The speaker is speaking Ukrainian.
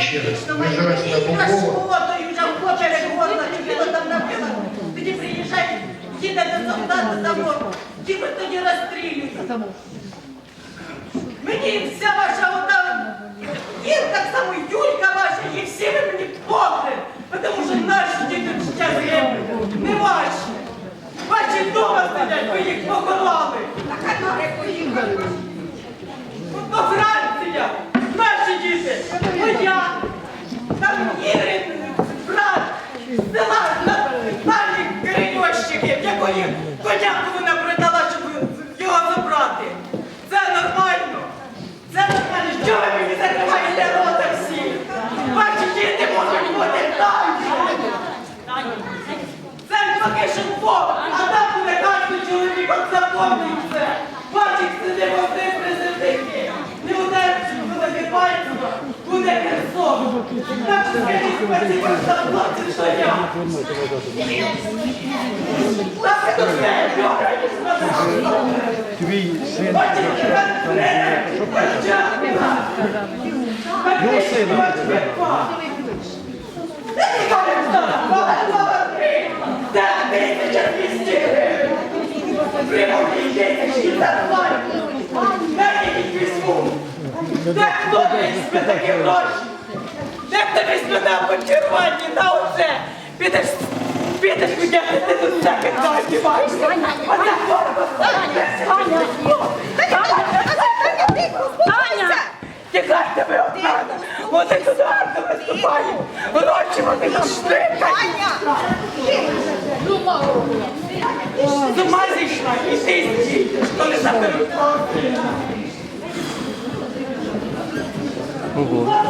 ще раз. На горла, чи його там набила. Тоді приїжджають, їдете солдати за морку, ті ви тоді розстрілюють. Мені вся ваша ота, і так само Юлька ваша, і всі ви мені похрен, тому що наші діти зараз гиблять, не ваші. Ваші вдома сидять, ви їх поховали. А канари поїхали. До Франція, наші діти, моя, там Ірин, брат, села Наталі Кириньощиків, якої коняку вона продала, щоб його забрати. Це нормально. Це нормально. Що ви мені закриваєте рота всі? Ваші діти можуть бути там. Це шумко, а там буде кожен чоловік, от запомніть це. Бачить сиди вони президенти. Не ударить, буде пальцем, буде Херсон. Так що скажіть спасибо за хлопці, що я. Так це все. Твій син. Бачите, як тренер, початки. Його сина. Примовні тисячі зарплати. Дай мені візьму. Де хто візьме такі гроші? Де хто візьме на почервані, на оце? Підеш, підеш видяти, ти тут всяких далі маєш. Оце форма. Тікайте ви від мене! Вони туди гарно виступають! Ночі вони нам штрикають! З ума зійшла! І ти стій! Що не заберуть хлопці! Ого!